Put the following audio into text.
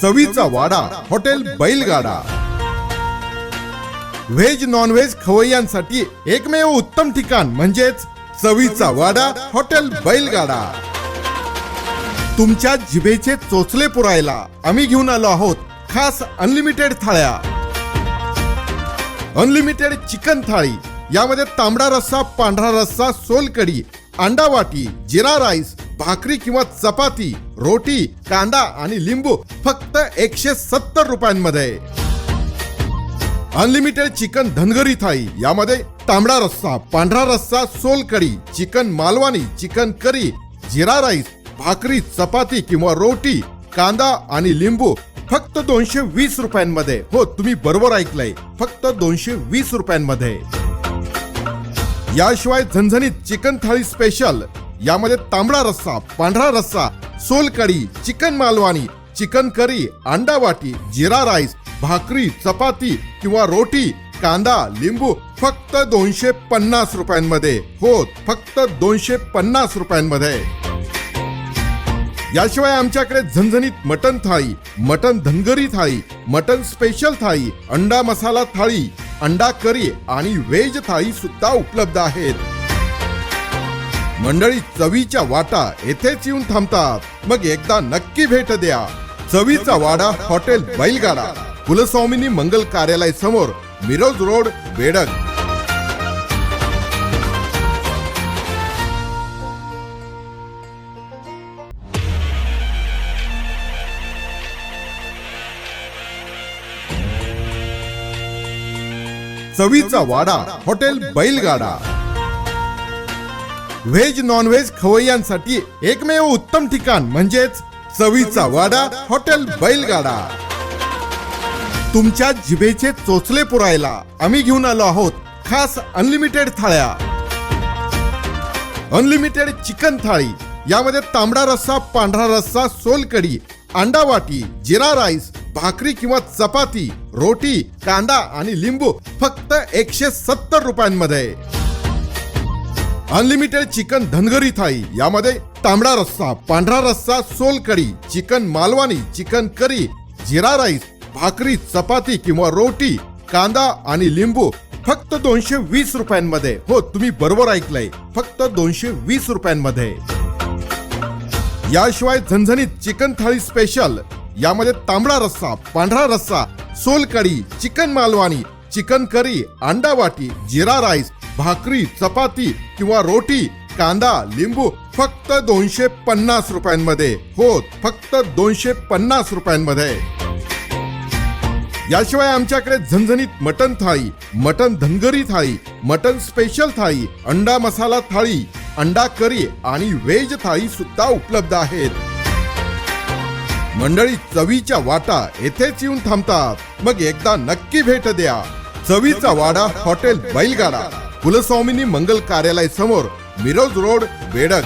चवीचा वाडा hotel Bailgada. Veg non veg खवय्यांसाठी एकमेव उत्तम ठिकाण म्हणजेच चवीचा वाडा हॉटेल बैलगाडा. तुमच्या जिभेचे चोचले पुरायला आम्ही घेऊन आलो आहोत खास अनलिमिटेड थाळ्या. अनलिमिटेड चिकन थाळी यामध्ये तांबडा रस्सा पांढरा रस्सा सोलकडी अंडा वाटी जिरा राईस भाकरी किंवा चपाती रोटी कांदा आणि लिंबू फक्त एकशे सत्तर रुपयांमध्ये. अनलिमिटेड चिकन धनगरी थाळी यामध्ये तांबडा रस्सा पांढरा रस्सा सोलकडी चिकन मालवानी चिकन करी जिरा राईस भाकरी चपाती किंवा रोटी कांदा आणि लिंबू फक्त दोनशे वीस रुपयांमध्ये. हो तुम्ही बरोबर ऐकलंय. फक्त दोनशे वीस रुपयांमध्ये. याशिवाय झणझणीत चिकन थाळी स्पेशल यामध्ये तांबडा रस्सा पांढरा रस्सा सोलकडी चिकन मालवानी चिकन करी अंडा वाटी जिरा राईस भाकरी चपाती किंवा रोटी कांदा लिंबू फक्त दोनशे पन्नास रुपयांमध्ये. हो फक्त दोनशे पन्नास रुपयांमध्ये. याशिवाय आमच्याकडे झणझणीत मटन थाळी मटन धनगरी थाळी मटन स्पेशल थाळी अंडा मसाला थाळी अंडा करी आणि व्हेज थाळी सुद्धा उपलब्ध आहेत. मंडळी चवीच्या वाटा येथेच येऊन थांबतात. मग एकदा नक्की भेट द्या. चवीचा वाडा हॉटेल बैलगाडा. कुलस्वामिनी मंगल कार्यालय समोर मिरोज रोड बेडग चवीचा वाडा hotel Bailgada. Veg non veg खवय्यांसाठी एकमेव उत्तम ठिकाण म्हणजेच चवीचा वाडा हॉटेल बैलगाडा. तुमच्या जिभेचे चोचले पुरायला आम्ही घेऊन आलो आहोत खास अनलिमिटेड थाळ्या. अनलिमिटेड चिकन थाळी यामध्ये तांबडा रस्सा पांढरा रस्सा सोलकडी अंडा वाटी जिरा राईस भाकरी किंवा चपाती रोटी कांदा आणि लिंबू फक्त एकशे सत्तर रुपयांमध्ये. अनलिमिटेड चिकन धनगरी थाळी यामध्ये तांबडा रस्सा पांढरा रस्सा सोलकडी चिकन मालवानी चिकन करी जिरा राईस भाकरी चपाती किंवा रोटी कांदा आणि लिंबू फक्त दोनशे वीस रुपयांमध्ये. हो तुम्ही बरोबर ऐकलंय. फक्त दोनशे वीस रुपयांमध्ये. याशिवाय झणझणीत चिकन थाळी स्पेशल यामध्ये तांबडा रस्सा पांढरा रस्सा सोलकडी चिकन मालवानी चिकन करी अंडा वाटी जिरा राईस भाकरी चपाती किंवा रोटी कांदा लिंबू फक्त दोनशे पन्नास रुपयांमध्ये. हो फक्त दोनशे पन्नास रुपयांमध्ये. याशिवाय आमच्याकडे झणझणीत मटन थाळी मटन धनगरी थाळी मटन स्पेशल थाळी अंडा मसाला थाळी अंडा करी आणि व्हेज थाळी सुद्धा उपलब्ध आहेत. मंडळी चवीच्या वाटा येथेच येऊन थांबतात. मग एकदा नक्की भेट द्या. चवीचा वाडा हॉटेल बैलगाडा. कुलस्वामिनी मंगल कार्यालय समोर मिरोज रोड बेडग